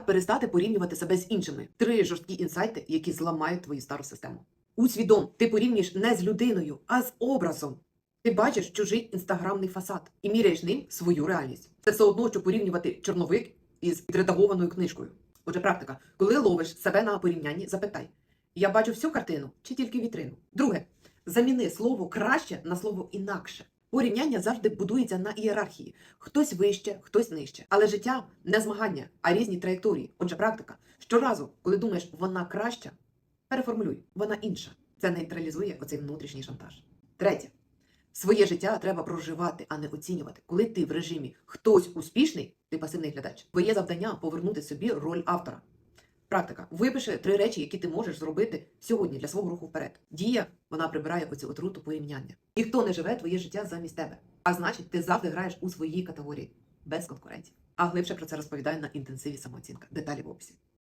Як перестати порівнювати себе з іншими? Три жорсткі інсайти, які зламають твою стару систему. Усвідом, ти порівнюєш не з людиною, а з образом. Ти бачиш чужий інстаграмний фасад і міряєш ним свою реальність. Це все одно, що порівнювати чорновик із підредагованою книжкою. Отже, практика, коли ловиш себе на порівнянні, запитай: я бачу всю картину чи тільки вітрину. Друге, заміни слово краще на слово інакше. Порівняння завжди будується на ієрархії. Хтось вище, хтось нижче. Але життя не змагання, а різні траєкторії. Отже, практика. Щоразу, коли думаєш, вона краща, переформулюй, вона інша. Це нейтралізує оцей внутрішній шантаж. Третє. Своє життя треба проживати, а не оцінювати. Коли ти в режимі хтось успішний, ти пасивний глядач. Твоє завдання повернути собі роль автора. Практика. Випиши три речі, які ти можеш зробити сьогодні для свого руху вперед. Дія вона прибирає оцю отруту порівняння. Ніхто не живе твоє життя замість тебе. А значить, ти завжди граєш у своїй категорії без конкуренції. А глибше про це розповідаю на інтенсиві самооцінка. Деталі в описі.